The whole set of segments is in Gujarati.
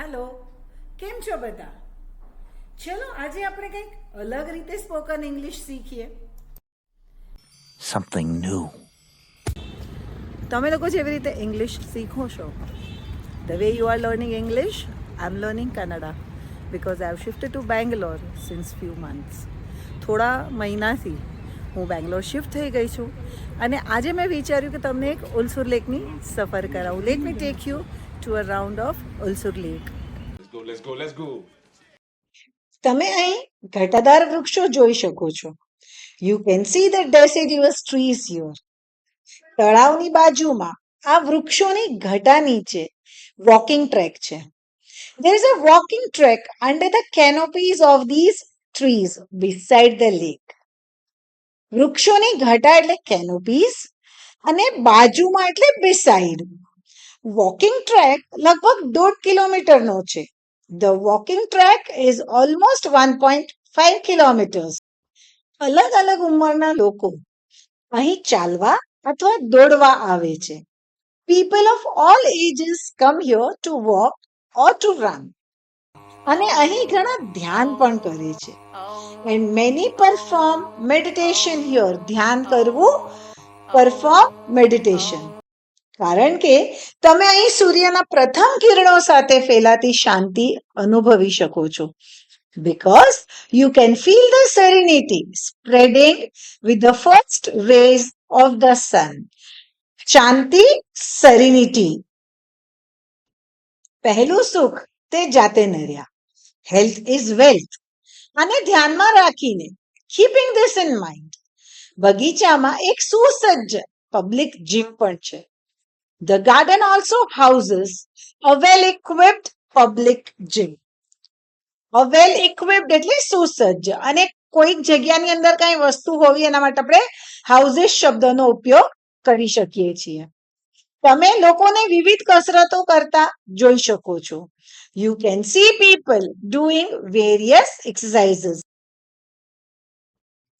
હેલો કેમ છો બધા? ચલો આજે આપણે કંઈક અલગ રીતે સ્પોકન ઇંગ્લિશ શીખીએ. સમથિંગ ન્યૂ તમે લોકો જેવી રીતે ઇંગ્લિશ શીખો છો the way you are learning English I am learning Kannada because I have shifted to Bangalore since few months થોડા મહિનાથી હું બેંગ્લોર શિફ્ટ થઈ ગઈ છું. અને આજે મેં વિચાર્યું કે તમને એક ઉલસુર લેકની સફર કરાવું. Let me take you to a round of Ulsur Lake. Let's go, let's go, let's go. તમે અહીં ઘટાદાર વૃક્ષો જોઈ શકો છો. You can see the deciduous trees here તળાવની બાજુમાં આ વૃક્ષોની ઘટા નીચે વોકિંગ ટ્રેક છે. There is a walking track under the canopies of these trees beside the lake વૃક્ષોની ઘટા એટલે કેનોપીઝ અને બાજુમાં એટલે beside. વોકિંગ ટ્રેક લગભગ દોઢ કિલોમીટરનો છે the walking track is almost one point five kilometres અલગ અલગ ઉંમરના લોકો અહીં ચાલવા અથવા દોડવા આવે છે people of all ages come here to walk or to run અને અહીં ઘણા ધ્યાન પણ કરે છે। And many perform meditation here ધ્યાન કરવું પરફોર્મ મેડિટેશન કારણ કે તમે અહીં સૂર્યના પ્રથમ કિરણો સાથે ફેલાતી શાંતિ અનુભવી શકો છો. Because you can feel the serenity spreading with the first rays of the sun. શાંતિ સેરિનિટી પહેલું સુખ તે જાતે નર્યા. હેલ્થ ઇઝ વેલ્થ આને ધ્યાનમાં રાખીને કીપિંગ ધીસ ઇન માઇન્ડ બગીચામાં એક સુસજ્જ પબ્લિક જીમ પણ છે. The garden also houses a well equipped public gym. A well equipped એટલે સુસજ્જ. અને કોઈક જગ્યાની અંદર કઈ વસ્તુ હોવી એના માટે આપણે હાઉસીસ શબ્દનો ઉપયોગ કરી શકીએ છીએ. તમે લોકોને વિવિધ કસરતો કરતા જોઈ શકો છો. You can see people doing various exercises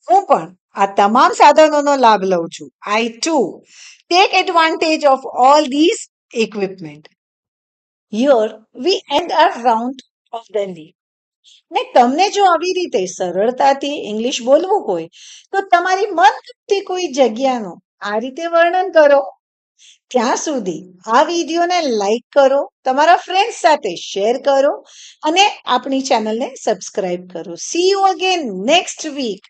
હું પણ આ તમામ સાધનોનો લાભ લઉં છું. I too take advantage of all this equipment Here we end our round of league. ને તમને જો આવી રીતે સરળતાથી ઇંગ્લિશ બોલવું હોય, તો તમારી મનગમતી કોઈ જગ્યાનું આ રીતે વર્ણન કરો. ત્યાં સુધી આ વિડીયોને લાઈક કરો, તમારા ફ્રેન્ડ્સ સાથે શેર કરો અને આપણી ચેનલને સબસ્ક્રાઇબ કરો. See you again next week